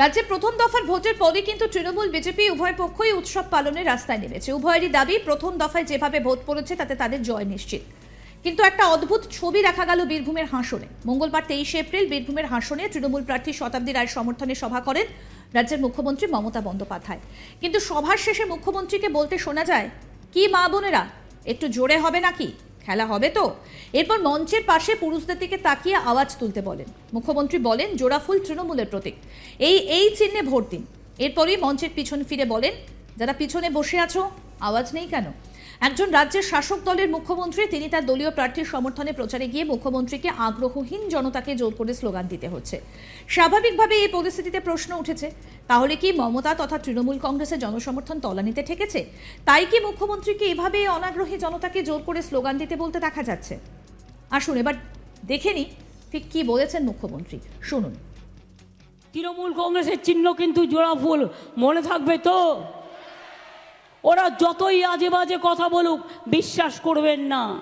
রাজ্যে প্রথম দফার ভোটের পরে কিন্তু তৃণমূল, বিজেপি উভয় পক্ষই উৎসব পালনের রাস্তায় নেমেছে। উভয়েরই দাবি, প্রথম দফায় যেভাবে ভোট পড়েছে তাতে তাদের জয় নিশ্চিত। কিন্তু একটা অদ্ভুত ছবি দেখা গেল বীরভূমের হাসনে। মঙ্গলবার তেইশে এপ্রিল বীরভূমের হাসনে তৃণমূল প্রার্থী শতাব্দী রায়ের সমর্থনে সভা করেন রাজ্যের মুখ্যমন্ত্রী মমতা বন্দ্যোপাধ্যায়। কিন্তু সভার শেষে মুখ্যমন্ত্রীকে বলতে শোনা যায়, কি মা বোনেরা, একটু জোরে হবে নাকি? খেলা হবে তো? এরপর মঞ্চের পাশে পুরুষদের দিকে তাকিয়ে আওয়াজ তুলতে বলেন। মুখ্যমন্ত্রী বলেন জোড়াফুল তৃণমূলের প্রতীক। এই এই চিহ্নে ভোট দিন। এরপরই মঞ্চের পিছন ফিরে বলেন, যারা পিছনে বসে আছো, আওয়াজ নেই কেন? একজন রাজ্যের শাসক দলের মুখ্যমন্ত্রী, তিনি তার দলীয় প্রার্থীর সমর্থনে প্রচারে গিয়ে মুখ্যমন্ত্রীকে আগ্রহহীন জনতাকে জোর করে স্লোগান দিতে হচ্ছে। স্বাভাবিকভাবে এই পরিস্থিতিতে প্রশ্ন উঠেছে, তাহলে কি মমতা তথা তৃণমূল কংগ্রেসের জনসমর্থন তলানিতে ঠেকেছে? তাই কি মুখ্যমন্ত্রীকে এভাবে অনাগ্রহী জনতাকে জোর করে স্লোগান দিতে বলতে দেখা যাচ্ছে? আসুন এবার দেখে নি ঠিক কি বলেছেন মুখ্যমন্ত্রী। শুনুন। তৃণমূল কংগ্রেসের চিহ্ন কিন্তু জোড়া ফুল, মনে থাকবে তো? ওরা যতই আজে বাজে কথা বলুক, বিশ্বাস করবেন না।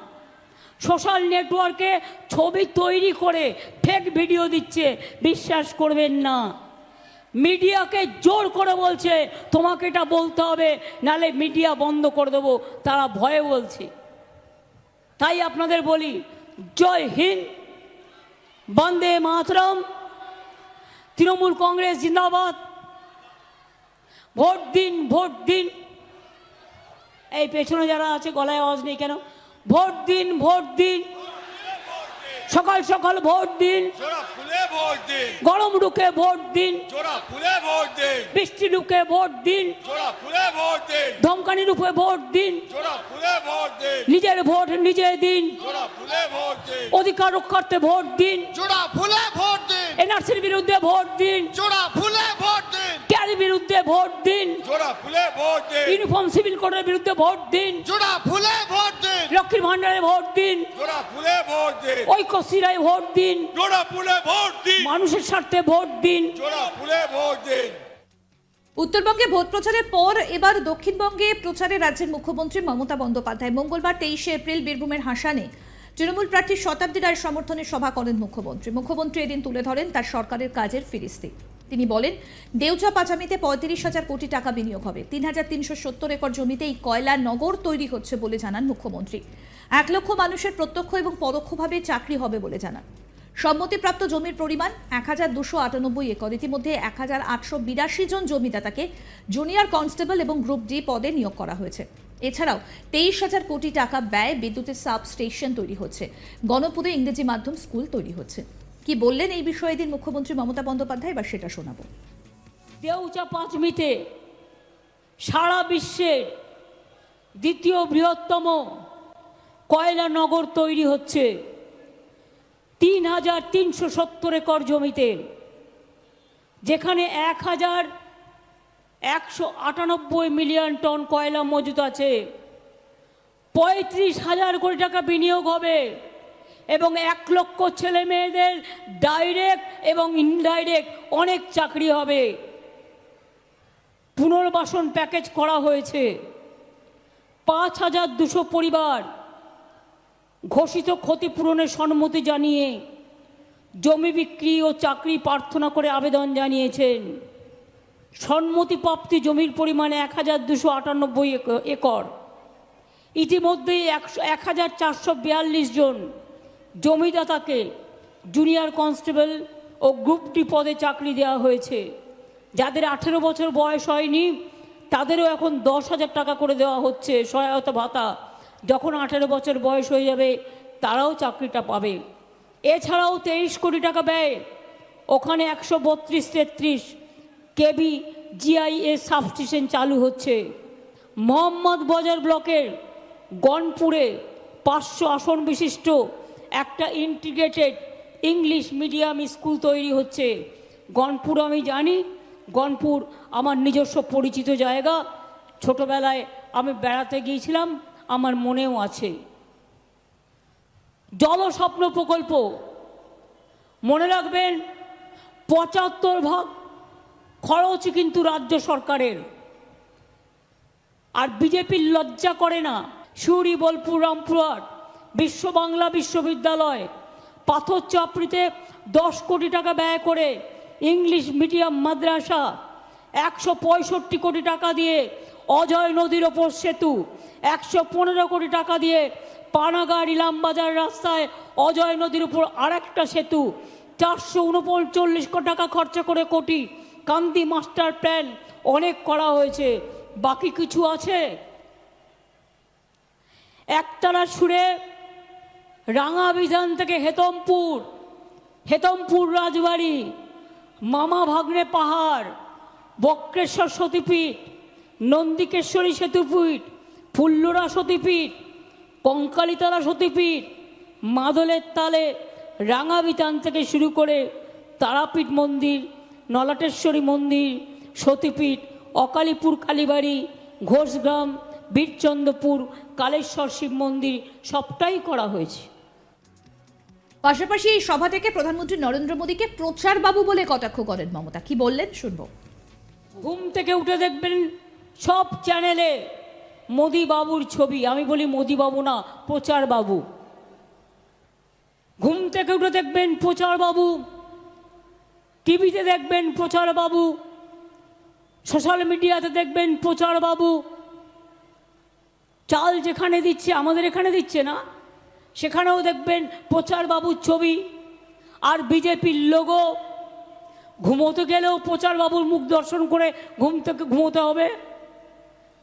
সোশ্যাল নেটওয়ার্কে ছবি তৈরি করে ফেক ভিডিও দিচ্ছে, বিশ্বাস করবেন না। মিডিয়াকে জোর করে বলছে, তোমাকে এটা বলতে হবে, নালে মিডিয়া বন্ধ করে দেবো। তারা ভয়ে বলছে। তাই আপনাদের বলি, জয় হিন্দ, বন্দে মাতরম, তৃণমূল কংগ্রেস জিন্দাবাদ। ভোট দিন ভোট দিন। এই পেছনে যারা আছে গলায় আওয়াজ নেই কেন ভোট দিন ভোট দিন সকাল সকাল ভোট দিন গরম ঢুকে ভোট দিন বৃষ্টি ঢুকে ভোট দিন ধমকানি রূপে ভোট দিন নিজের ভোট নিজে দিন অধিকার রক্ষার্থে ভোট দিন এনআরসির বিরুদ্ধে ভোট দিন ক্যারি বিরুদ্ধে ভোট দিন ইউনিফর্ম সিভিল কোডের বিরুদ্ধে ভোট দিন। জোড়া ফুলে ভোট দিন। লক্ষ্মীর ভান্ডারে ভোট দিন। জোড়া ফুলে ভোট দিন। ঐক্যশিরায় ভোট দিন। জোড়া ফুলে ভোট দিন। মানুষের স্বার্থে ভোট দিন। জোড়া ফুলে ভোট দিন। উত্তরবঙ্গে ভোট প্রচারের পর এবার দক্ষিণবঙ্গে প্রচারে রাজ্যের মুখ্যমন্ত্রী মমতা বন্দ্যোপাধ্যায়। মঙ্গলবার তেইশে এপ্রিল বীরভূমের হাসানে তৃণমূল প্রার্থী শতাব্দী রায়ের সমর্থনে সভা করেন মুখ্যমন্ত্রী। মুখ্যমন্ত্রী এদিন তুলে ধরেন তার সরকারের কাজের ফিরিস্তি। তিনি বলেন, দেউচা পাচামিতে পঁয়ত্রিশ হাজার কোটি টাকা বিনিয়োগ হবে। তিন হাজার তিনশো সত্তর একর জমিতে এই কয়লা নগর তৈরি হচ্ছে বলে জানান মুখ্যমন্ত্রী। এক লক্ষ মানুষের প্রত্যক্ষ এবং পরোক্ষভাবে চাকরি হবে বলে জানান। সম্মতিপ্রাপ্ত জমির পরিমাণ এক হাজার দুশো আটানব্বই একর। ইতিমধ্যে এক হাজার আটশো বিরাশি জন জমিদাতাকে জুনিয়র কনস্টেবল এবং গ্রুপ ডি পদে নিয়োগ করা হয়েছে। এছাড়াও তেইশ হাজার কোটি টাকা ব্যয় বিদ্যুতের সাব স্টেশন তৈরি হচ্ছে। গণপুরে ইংরেজি মাধ্যম স্কুল তৈরি হচ্ছে। কি বললেন এই বিষয়ে দিন মুখ্যমন্ত্রী মমতা বন্দ্যোপাধ্যায়? বা সেটা শোনাবো। দেউচা পাঁচমিতে সারা বিশ্বের দ্বিতীয় বৃহত্তম কয়লা নগর তৈরি হচ্ছে। তিন হাজার তিনশো সত্তর একর জমিতে, যেখানে এক হাজার একশো আটানব্বই মিলিয়ন টন কয়লা মজুত আছে। পঁয়ত্রিশ হাজার কোটি টাকা বিনিয়োগ হবে। এবং এক লক্ষ ছেলে মেয়েদের ডাইরেক্ট এবং ইনডাইরেক্ট অনেক চাকরি হবে। পুনর্বাসন প্যাকেজ করা হয়েছে। পাঁচ হাজার দুশো পরিবার ঘোষিত ক্ষতিপূরণের সম্মতি জানিয়ে জমি বিক্রি ও চাকরি প্রার্থনা করে আবেদন জানিয়েছেন। সম্মতিপ্রাপ্তি জমির পরিমাণ এক হাজার দুশো আটানব্বই এক- একর। ইতিমধ্যেই একশো, এক হাজার চারশো বিয়াল্লিশ জন জমিদাতাকে জুনিয়র কনস্টেবল ও গ্রুপ ডি পদে চাকরি দেওয়া হয়েছে। যাদের আঠেরো বছর বয়স হয়নি, তাদেরও এখন দশ হাজার টাকা করে দেওয়া হচ্ছে সহায়তা ভাতা। যখন আঠেরো বছর বয়স হয়ে যাবে, তারাও চাকরিটা পাবে। এছাড়াও তেইশ কোটি টাকা ব্যয় ওখানে একশো বত্রিশ তেত্রিশ কেবি জিআইএস সাবস্টেশন চালু হচ্ছে। মোহাম্মদ বাজার ব্লকের গনপুরে পাঁচশো আসন বিশিষ্ট একটা ইন্টিগ্রেটেড ইংলিশ মিডিয়াম স্কুল তৈরি হচ্ছে। গনপুর আমি জানি। গনপুর আমার নিজস্ব পরিচিত জায়গা। ছোটবেলায় আমি বেড়াতে গিয়েছিলাম, আমার মনেও আছে। জলস্বপ্ন প্রকল্প। মনে রাখবেন, পঁচাত্তর ভাগ খরচ কিন্তু রাজ্য সরকারের। আর বিজেপির লজ্জা করে না। সুরি বোলপুর, রামপুরহাট। বিশ্ব বাংলা বিশ্ববিদ্যালয় পাথর চাপড়িতে দশ কোটি টাকা ব্যয় করে ইংলিশ মিডিয়াম মাদ্রাসা একশো পঁয়ষট্টি কোটি টাকা দিয়ে অজয় নদীর ওপর সেতু, একশো পনেরো কোটি টাকা দিয়ে পানাগাড় ইলামবাজার রাস্তায় অজয় নদীর উপর আরেকটা সেতু, চারশো উনপঞ্চল্লিশ কোটি টাকা খরচা করে কোটি কান্দি মাস্টার প্ল্যান অনেক করা হয়েছে। বাকি কিছু আছে? একতারা সুরে রাঙা বিধান থেকে হেতমপুর হেতমপুর রাজবাড়ি, মামা ভাগ্নে পাহাড়, বক্রেশ্বর সতীপীঠ, নন্দিকেশ্বরী সেতুপীঠ, ফুল্লুরা সতীপীঠ, কঙ্কালিতলা সতীপীঠ, মাদলের তালে রাঙা বিতান থেকে শুরু করে তারাপীঠ মন্দির, নলাটেশ্বরী মন্দির, সতীপীঠ, অকালীপুর কালীবাড়ি, ঘোষগ্রাম, বীরচন্দ্রপুর, কালেশ্বর শিব মন্দির সবটাই করা হয়েছে। পাশাপাশি এই সভা থেকে প্রধানমন্ত্রী নরেন্দ্র মোদীকে প্রচার বাবু বলে কটাক্ষ করেন মমতা। কি বললেন শুনব। ঘুম থেকে উঠে দেখবেন সব চ্যানেলে মোদি বাবুর ছবি। আমি বলি মোদি বাবু না প্রচার বাবু ঘুম থেকে উঠে দেখবেন প্রচার বাবু টিভিতে দেখবেন প্রচার বাবু সোশ্যাল মিডিয়াতে দেখবেন প্রচার বাবু চাল যেখানে দিচ্ছে, আমাদের এখানে দিচ্ছে না। সেখানেও দেখবেন প্রচার বাবুর ছবি আর বিজেপির লোগো ঘুমোতে গেলেও প্রচার বাবুর মুখ দর্শন করে ঘুম থেকে ঘুমোতে হবে।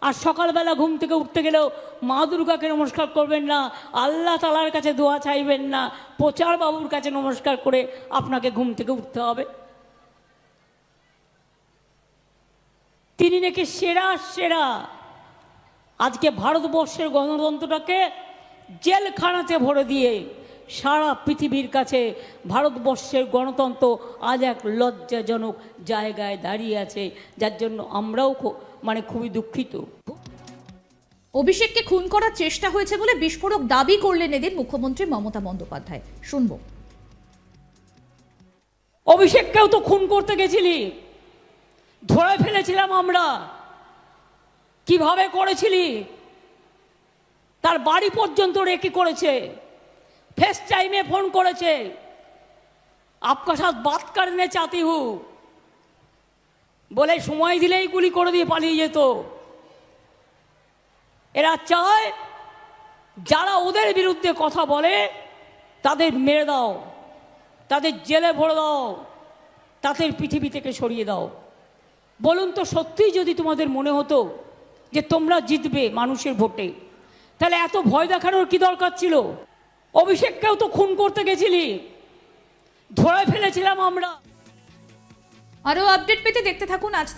আর সকালবেলা ঘুম থেকে উঠতে গেলেও মা দুর্গাকে নমস্কার করবেন না, আল্লাহ তালার কাছে দোয়া চাইবেন না প্রচার বাবুর কাছে নমস্কার করে আপনাকে ঘুম থেকে উঠতে হবে। তিনি নাকি সেরা সেরা। আজকে ভারতবর্ষের গণতন্ত্রটাকে জেলখানাতে ভরে দিয়ে সারা পৃথিবীর কাছে ভারতবর্ষের গণতন্ত্র আজ এক লজ্জাজনক জায়গায় দাঁড়িয়ে আছে যার জন্য আমরাও মানে খুবই দুঃখিত। অভিষেককে খুন করার চেষ্টা হয়েছে বলে বিস্ফোরক দাবি করলেন এদিন মুখ্যমন্ত্রী মমতা বন্দ্যোপাধ্যায়। শুনব। অভিষেককেও তো খুন করতে গেছিলি। ধরে ফেলেছিলাম আমরা। কীভাবে করেছিলি? তার বাড়ি পর্যন্ত রেকি করেছে? ফেস টাইমে ফোন করেছে। আপকা সাথ বাত করনে চাতি হু। বলে, সময় দিলেই গুলি করে দিয়ে পালিয়ে যেত। এরা চায়, যারা ওদের বিরুদ্ধে কথা বলে, তাদের মেরে দাও। তাদের জেলে ভরে দাও। তাদের পৃথিবী থেকে সরিয়ে দাও। বলুন তো, সত্যিই যদি তোমাদের মনে হতো যে তোমরা জিতবে মানুষের ভোটে তাহলে এত ভয় দেখানোর কি দরকার ছিল? অভিষেককেও তো খুন করতে গেছিলি। ধরে ফেলেছিলাম আমরা। আরও আপডেট পেতে দেখতে থাকুন আজ